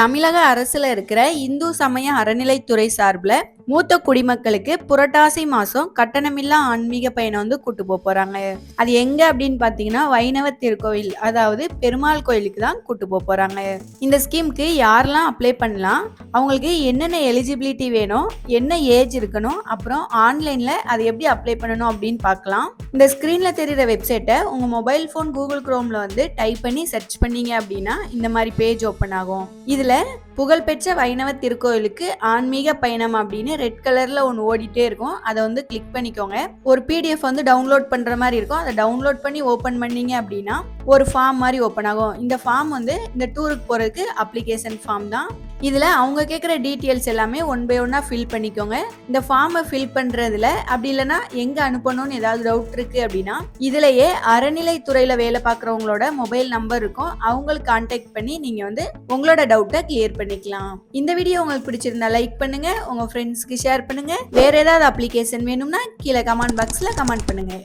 தமிழக அரசில் இருக்கிற இந்து சமய அறநிலைத்துறை சார்பில் மூத்த குடிமக்களுக்கு புரட்டாசி மாசம் கட்டணமில்லா ஆன்மீக பயணம் வந்து கூட்டு போக போறாங்க. அது எங்க அப்படின்னு பாத்தீங்கன்னா வைணவ திருக்கோயில் அதாவது பெருமாள் கோயிலுக்கு தான் கூட்டு போக போறாங்க. இந்த ஸ்கீமுக்கு யாரெல்லாம் அப்ளை பண்ணலாம் அவங்களுக்கு என்னென்ன எலிஜிபிலிட்டி வேணும் என்ன ஏஜ் இருக்கணும் அப்புறம் ஆன்லைன்ல அதை எப்படி அப்ளை பண்ணணும் அப்படின்னு பார்க்கலாம் இந்த ஸ்க்ரீனில் தெரியுற வெப்சைட்டை உங்க மொபைல் ஃபோன் கூகுள் குரோம்ல வந்து டைப் பண்ணி சர்ச் பண்ணீங்க அப்படின்னா இந்த மாதிரி பேஜ் ஓப்பன் ஆகும். இதுல புகழ்பெற்ற வைணவ திருக்கோயிலுக்கு ஆன்மீக பயணம் அப்படின்னு ரெட் கலர்ல ஒன்று ஓடிட்டே இருக்கும். அதை வந்து கிளிக் பண்ணிக்கோங்க. ஒரு பிடிஎஃப் வந்து டவுன்லோட் பண்ற மாதிரி இருக்கும். அதை டவுன்லோட் பண்ணி ஓப்பன் பண்ணீங்க அப்படின்னா ஒரு ஃபார்ம் மாதிரி ஓப்பன் ஆகும். இந்த ஃபார்ம் வந்து இந்த டூருக்கு போறதுக்கு அப்ளிகேஷன் ஃபார்ம் தான். இதில் அவங்க கேட்குற டீட்டெயில்ஸ் எல்லாமே ஒன் பை ஒன்னாக ஃபில் பண்ணிக்கோங்க. இந்த ஃபார்மை ஃபில் பண்ணுறதுல அப்படி இல்லைன்னா எங்கே அனுப்பணும்னு ஏதாவது டவுட் இருக்குது அப்படின்னா இதுலேயே அறநிலைத்துறையில் வேலை பார்க்குறவங்களோட மொபைல் நம்பர் இருக்கும். அவங்களுக்கு கான்டாக்ட் பண்ணி நீங்கள் வந்து உங்களோட டவுட்டை கிளியர் பண்ணிக்கலாம். இந்த வீடியோ உங்களுக்கு பிடிச்சிருந்தா லைக் பண்ணுங்கள் உங்கள் ஃப்ரெண்ட்ஸ்க்கு ஷேர் பண்ணுங்கள் வேறு ஏதாவது அப்ளிகேஷன் வேணும்னா கீழே கமெண்ட் பாக்ஸில் கமெண்ட் பண்ணுங்கள்